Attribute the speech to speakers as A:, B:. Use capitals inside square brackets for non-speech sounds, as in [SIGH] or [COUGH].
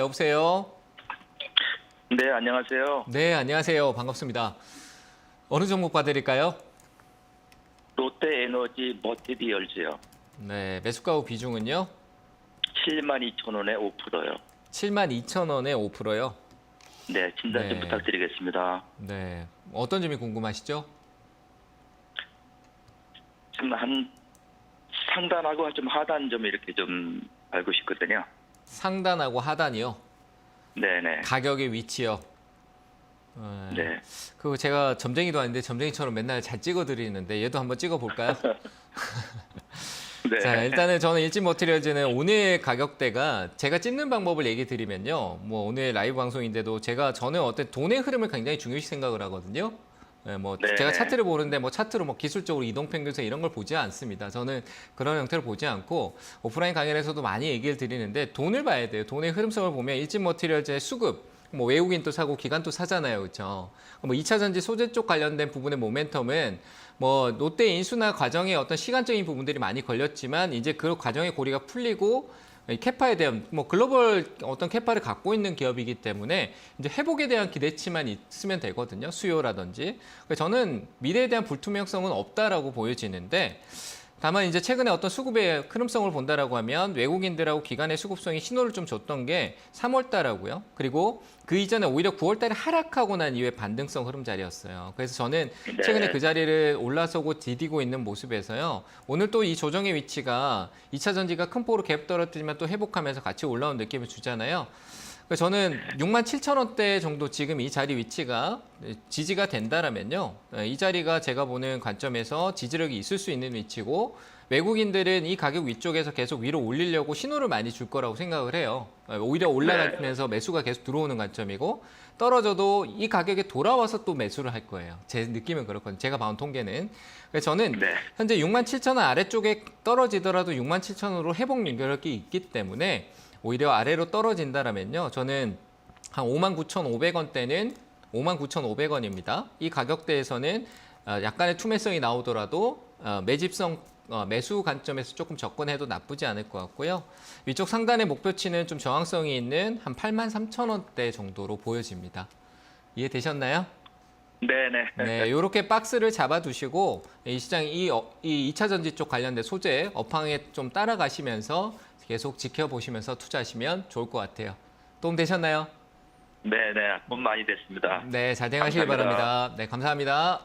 A: 여보세요.
B: 네, 안녕하세요.
A: 네, 안녕하세요. 반갑습니다. 어느 종목 봐드릴까요?
B: 롯데에너지 머티리얼즈요.
A: 네, 매수가 후 비중은요?
B: 7만 2천 원에 5%요.
A: 7만 2천 원에 5%요.
B: 네, 진단 좀
A: 네.
B: 부탁드리겠습니다.
A: 네, 어떤 점이 궁금하시죠?
B: 지금 한 상단하고 좀 하단 좀 이렇게 좀 알고 싶거든요.
A: 상단하고 하단이요.
B: 네, 네.
A: 가격의 위치요. 네.
B: 네.
A: 그 제가 점쟁이도 아닌데 점쟁이처럼 맨날 잘 찍어드리는데 얘도 한번 찍어볼까요? [LAUGHS]
B: 네.
A: 자, 일단은 저는 일진 머티리얼즈는 오늘 가격대가 제가 찍는 방법을 얘기 드리면요. 뭐 오늘 라이브 방송인데도 제가 저는 어떤 돈의 흐름을 굉장히 중요시 생각을 하거든요. 네, 뭐
B: 네.
A: 제가 차트를 보는데 뭐 차트로 뭐 기술적으로 이동 평균선 이런 걸 보지 않습니다. 저는 그런 형태를 보지 않고 오프라인 강연에서도 많이 얘기를 드리는데 돈을 봐야 돼요. 돈의 흐름성을 보면 일진 머티리얼즈의 수급 뭐 외국인도 사고 기관도 사잖아요. 그렇죠? 뭐 2차 전지 소재 쪽 관련된 부분의 모멘텀은 뭐 롯데 인수나 과정에 어떤 시간적인 부분들이 많이 걸렸지만 이제 그 과정의 고리가 풀리고 이 캐파에 대한 뭐 글로벌 어떤 캐파를 갖고 있는 기업이기 때문에 이제 회복에 대한 기대치만 있으면 되거든요. 수요라든지. 저는 미래에 대한 불투명성은 없다라고 보여지는데 다만 이제 최근에 어떤 수급의 흐름성을 본다라고 하면 외국인들하고 기관의 수급성이 신호를 좀 줬던 게 3월 달하고요. 그리고 그 이전에 오히려 9월 달에 하락하고 난 이후에 반등성 흐름 자리였어요. 그래서 저는
B: 네.
A: 최근에 그 자리를 올라서고 디디고 있는 모습에서요. 오늘 또 이 조정의 위치가 2차 전지가 큰 폭으로 갭 떨어뜨리면 또 회복하면서 같이 올라온 느낌을 주잖아요. 그래서 저는 6만 7천 원대 정도 지금 이 자리 위치가 지지가 된다라면요. 이 자리가 제가 보는 관점에서 지지력이 있을 수 있는 위치고 외국인들은 이 가격 위쪽에서 계속 위로 올리려고 신호를 많이 줄 거라고 생각을 해요. 오히려 올라가면서 매수가 계속 들어오는 관점이고 떨어져도 이 가격에 돌아와서 또 매수를 할 거예요. 제 느낌은 그렇거든요. 제가 봐온 통계는. 그래서 저는
B: 네.
A: 현재 6만 7천 원 아래쪽에 떨어지더라도 6만 7천 원으로 회복 연결이 있기 때문에 오히려 아래로 떨어진다라면요. 저는 한 5만 9,500원대는 5만 9,500원입니다. 이 가격대에서는 어, 약간의 투매성이 나오더라도 어, 매집성 어, 매수 관점에서 조금 접근해도 나쁘지 않을 것 같고요. 위쪽 상단의 목표치는 좀 저항성이 있는 한 8만 3천 원대 정도로 보여집니다. 이해되셨나요?
B: 네, 네.
A: 네, 이렇게 박스를 잡아두시고 이 시장 이, 어, 이 2차 전지 쪽 관련된 소재 업황에 좀 따라가시면서 계속 지켜보시면서 투자하시면 좋을 것 같아요. 도움 되셨나요?
B: 네, 네. 돈 많이 됐습니다.
A: 네, 잘 대응하시길
B: 감사합니다.
A: 바랍니다. 네, 감사합니다.